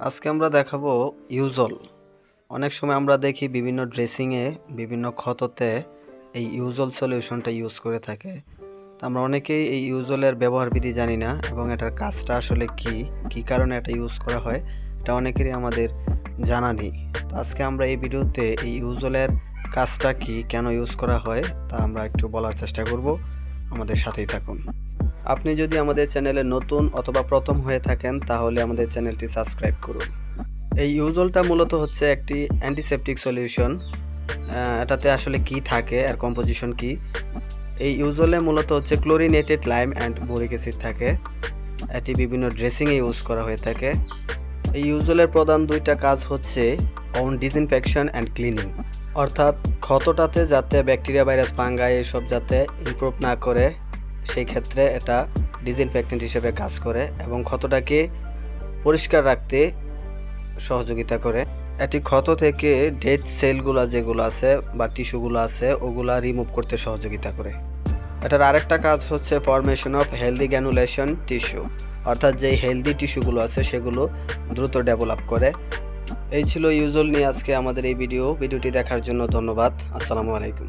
আজকে আমরা দেখাবো ইউজল। অনেক সময় আমরা দেখি বিভিন্ন ড্রেসিংয়ে বিভিন্ন ক্ষততে এই ইউজল সলিউশনটা ইউজ করে থাকে। তো আমরা অনেকেই এই ইউজলের ব্যবহার বিধি জানি না এবং এটার কাজটা আসলে কি কি কারণে এটা ইউজ করা হয়, এটা অনেকেরই আমাদের জানা নেই। তো আজকে আমরা এই ভিডিওতে এই ইউজলের কাজটা কি, কেন ইউজ করা হয়, তা আমরা একটু বলার চেষ্টা করব। আমাদের সাথেই থাকুন। আপনি যদি আমাদের চ্যানেলে নতুন অথবা প্রথম হয়ে থাকেন, তাহলে আমাদের চ্যানেলটি সাবস্ক্রাইব করুন। এই ইউজলটা মূলত হচ্ছে একটি অ্যান্টিসেপটিক সলিউশন এটাতে আসলে কি থাকে আর কম্পোজিশন কি? এই ইউজলে মূলত হচ্ছে chlorinated lime and boric acid থাকে। এটি বিভিন্ন ড্রেসিংয়ে ইউজ করা হয়ে থাকে। এই ইউজলের প্রধান দুইটা কাজ হচ্ছে অন ডিসইনফেকশন অ্যান্ড ক্লিনিং অর্থাৎ ক্ষতটাতে যাতে ব্যাকটেরিয়া, ভাইরাস, ফাঙ্গাই এসব যাতে ইমপ্রুভ না করে সেই ক্ষেত্রে এটা ডিসইনফেক্টেন্ট হিসেবে কাজ করে এবং ক্ষতটাকে পরিষ্কার রাখতে সহযোগিতা করে। এটি ক্ষত থেকে ডেড সেলগুলো যেগুলো আছে বা টিস্যুগুলো আছে, ওগুলা রিমুভ করতে সহযোগিতা করে। এটার আরেকটা কাজ হচ্ছে formation of healthy granulation tissue অর্থাৎ যেই হেলদি টিস্যুগুলো আছে, সেগুলো দ্রুত ডেভেলপ করে। এই ছিল ইউজুয়াল নিয়ে আজকে আমাদের এই ভিডিও। ভিডিওটি দেখার জন্য ধন্যবাদ। আসসালামু আলাইকুম।